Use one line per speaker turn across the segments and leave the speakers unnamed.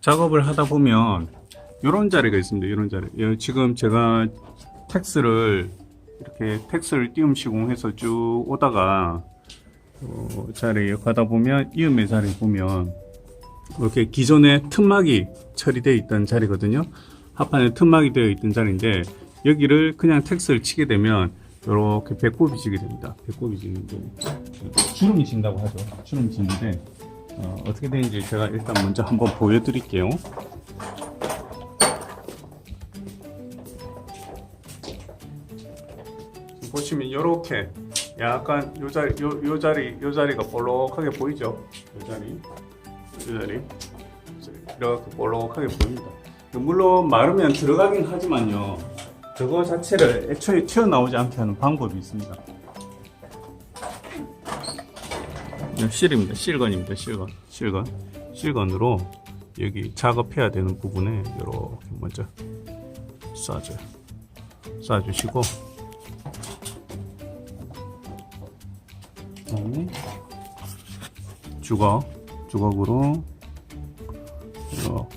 작업을 하다 보면 이런 자리가 있습니다. 이런 자리. 예, 지금 제가 텍스를 이렇게 텍스를 띄움 시공해서 쭉 오다가 어, 자리에 가다 보면 이음의 자리 보면 이렇게 기존에 틈막이 처리되어 있던 자리거든요. 합판에 틈막이 되어 있던 자리인데 여기를 그냥 텍스를 치게 되면 이렇게 배꼽이 지게 됩니다. 배꼽이 지는데 주름이 진다고 하죠. 주름이 지는데 어, 어떻게 되는지 제가 일단 먼저 한번 보여드릴게요. 보시면 이렇게 약간 요 자리 요, 요 자리 요 자리가 볼록하게 보이죠? 요 자리 요 자리 이렇게 볼록하게 보입니다. 물론 마르면 들어가긴 하지만요. 저거 자체를 애초에 튀어나오지 않게 하는 방법이 있습니다. 실입니다. 실건입니다. 실건. 실건. 실건으로 여기 작업해야 되는 부분에 이렇게 먼저 쏴줘요. 쏴주시고 그다음에 주걱 주걱으로 이렇게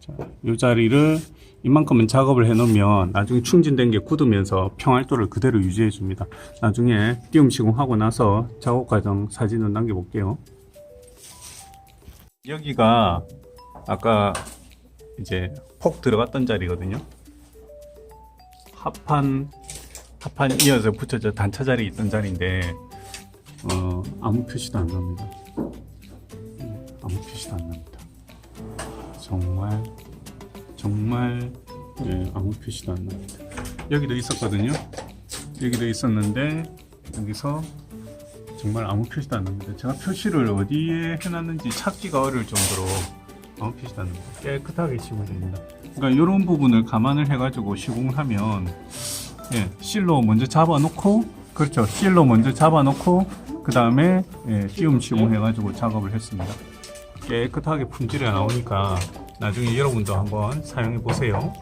자, 이 자리를 이만큼은 작업을 해 놓으면 나중에 충진된 게 굳으면서 평활도를 그대로 유지해 줍니다. 나중에 띄움 시공하고 나서 작업 과정 사진을 남겨 볼게요. 여기가 아까 이제 폭 들어갔던 자리거든요. 합판 합판 이어서 붙여져 단차 자리 있던 자리인데 어, 아무 표시도 안 납니다. 음, 아무 표시도 안 납니다. 정말 정말 예, 아무 표시도 안 납니다. 여기도 있었거든요. 여기도 있었는데 여기서 정말 아무 표시도 안 납니다. 제가 표시를 어디에 해놨는지 찾기가 어려울 정도로 아무 표시도 안 납니다. 깨끗하게 시공됩니다. 그러니까 이런 부분을 감안을 해가지고 시공을 하면 예, 실로 먼저 잡아놓고 그렇죠. 실로 먼저 잡아놓고 그 다음에 예, 띄움 시공해가지고 작업을 했습니다. 깨끗하게 품질이 나오니까 나중에 여러분도 한번 사용해 보세요.